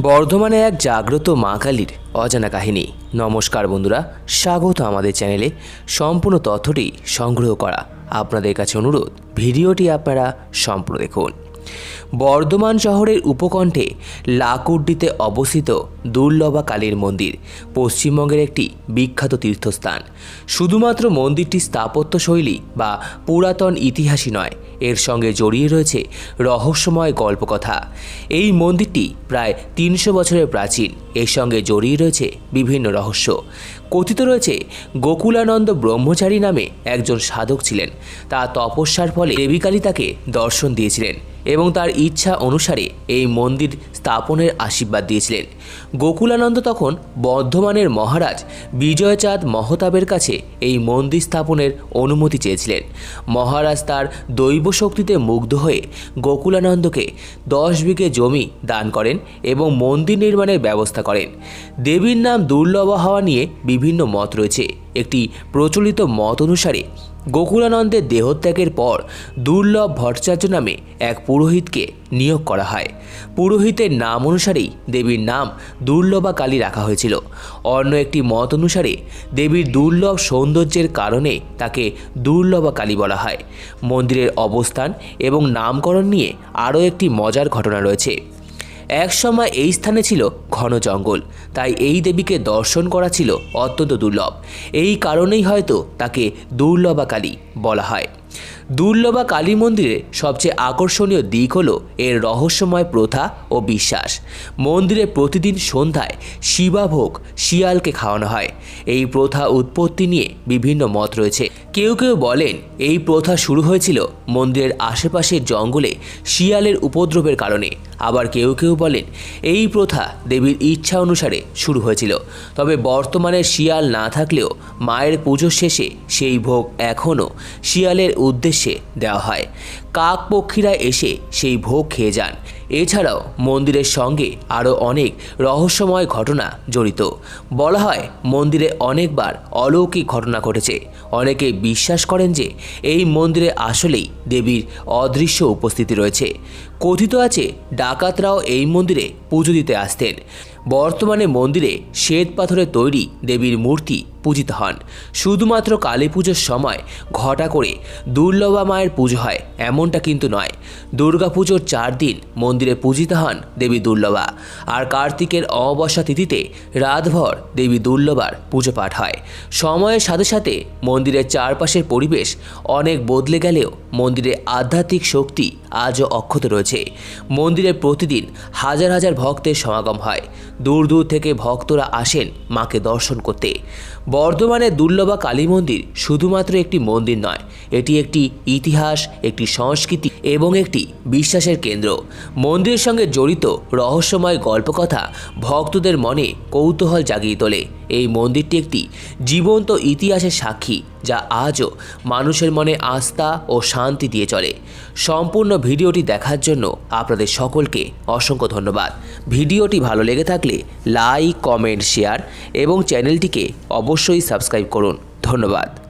বর্ধমানে এক জাগ্রত মা কালীর অজানা কাহিনী। নমস্কার বন্ধুরা, স্বাগত আমাদের চ্যানেলে। সম্পূর্ণ তথ্যটি সংগ্রহ করা আপনাদের কাছে অনুরোধ। ভিডিওটি আপনারা সম্পূর্ণ দেখুন। বর্ধমান শহরের উপকণ্ঠে লাকুড্ডিতে অবস্থিত দুর্লভা কালীর মন্দির, পশ্চিমবঙ্গের একটি বিখ্যাত তীর্থস্থান। শুধুমাত্র মন্দিরটি স্থাপত্যশৈলী বা পুরাতন ইতিহাসই নয়, এর সঙ্গে জড়িয়ে রয়েছে রহস্যময় গল্পকথা। এই মন্দিরটি প্রায় তিনশো বছরের প্রাচীন, এর সঙ্গে জড়িয়ে রয়েছে বিভিন্ন রহস্য। কথিত রয়েছে, গোকুলানন্দ ব্রহ্মচারী নামে একজন সাধক ছিলেন। তার তপস্যার ফলে দেবীকালী তাকে দর্শন দিয়েছিলেন। এবং তার ইচ্ছা অনুসারে এই মন্দির স্থাপনের আশীর্বাদ দিয়েছিলেন। গোকুলানন্দ তখন বর্ধমানের মহারাজ বিজয়চাঁদ মহতাবের কাছে এই মন্দির স্থাপনের অনুমতি চেয়েছিলেন। মহারাজ তার দৈব শক্তিতে মুগ্ধ হয়ে গোকুলানন্দকে দশ বিঘে জমি দান করেন এবং মন্দির নির্মাণের ব্যবস্থা করেন। দেবীর নাম দুর্লভ হওয়া নিয়ে বিভিন্ন মত রয়েছে। একটি প্রচলিত মত অনুসারে গোকুলানন্দের দেহত্যাগের পর দুর্লভ ভট্টাচার্য নামে এক পুরোহিতকে নিয়োগ করা হয়। পুরোহিতের নাম অনুসারেই দেবীর নাম দুর্লভা কালী রাখা হয়েছিল। অন্য একটি মত অনুসারে দেবীর দুর্লভ সৌন্দর্যের কারণে তাকে দুর্লভা কালী বলা হয়। মন্দিরের অবস্থান এবং নামকরণ নিয়ে আরও একটি মজার ঘটনা রয়েছে। একসময় এই স্থানে ছিল ঘন জঙ্গল, তাই এই দেবীকে দর্শন করা ছিল অত্যন্ত দুর্লভ। এই কারণেই হয়তো তাকে দুর্লভাকালী বলা হয়। দুর্লভা কালী মন্দিরের সবচেয়ে আকর্ষণীয় দিক হলো এর রহস্যময় প্রথা ও বিশ্বাস। মন্দিরে প্রতিদিন সন্ধ্যায় শিবাভোগ শিয়ালকে খাওয়ানো হয়। এই প্রথা উৎপত্তি নিয়ে বিভিন্ন মত রয়েছে। কেউ কেউ বলেন এই প্রথা শুরু হয়েছিল মন্দিরের আশেপাশের জঙ্গলে শিয়ালের উপদ্রবের কারণে। আবার কেউ কেউ বলেন এই প্রথা দেবীর ইচ্ছা অনুসারে শুরু হয়েছিল। তবে বর্তমানে শিয়াল না থাকলেও মায়ের পুজো শেষে সেই ভোগ এখনও শিয়ালের উদ্দেশ্যে দেওয়া হয়। কাক পক্ষীরা এসে সেই ভোগ খেয়ে যান। এছাড়াও মন্দিরের সঙ্গে আরও অনেক রহস্যময় ঘটনা জড়িত। বলা হয়, মন্দিরে অনেকবার অলৌকিক ঘটনা ঘটেছে। অনেকে বিশ্বাস করেন যে এই মন্দিরে আসলেই দেবীর অদৃশ্য উপস্থিতি রয়েছে। কথিত আছে, ডাকাতরাও এই মন্দিরে পুজো দিতে আসতেন। বর্তমানে মন্দিরে শ্বেত পাথরে তৈরি দেবীর মূর্তি পূজিত হন। শুধুমাত্র কালী পুজোর সময় ঘটা করে দুর্লভা মায়ের পুজো হয়, এমনটা কিন্তু নয়। দুর্গাপুজোর চার দিন মন্দিরে পূজিত হন দেবী দুর্লভা। আর কার্তিকের অমাবস্যা তিথিতে রাতভর দেবী দুর্লভার পুজো পাঠ হয়। সময়ের সাথে সাথে মন্দিরের চারপাশের পরিবেশ অনেক বদলে গেলেও মন্দিরে আধ্যাত্মিক শক্তি আজও অক্ষত রয়েছে। মন্দিরে প্রতিদিন হাজার হাজার ভক্তের সমাগম হয়। দূর দূর থেকে ভক্তরা আসেন মাকে দর্শন করতে। বর্ধমানের দুর্লভা কালী মন্দির শুধুমাত্র একটি মন্দির নয়, এটি একটি ইতিহাস, একটি সংস্কৃতি এবং একটি বিশ্বাসের কেন্দ্র। মন্দিরের সঙ্গে জড়িত রহস্যময় গল্পকথা ভক্তদের মনে কৌতূহল জাগিয়ে তোলে। এই মন্দিরটি একটি জীবন্ত ইতিহাসের সাক্ষী, যা আজও মানুষের মনে আস্থা ও শান্তি দিয়ে চলে। সম্পূর্ণ ভিডিওটি দেখার জন্য আপনাদের সকলকে অসংখ্য ধন্যবাদ। ভিডিওটি ভালো লেগে থাকলে লাইক, কমেন্ট, শেয়ার এবং চ্যানেলটিকে অবশ্যই সাবস্ক্রাইব করুন। ধন্যবাদ।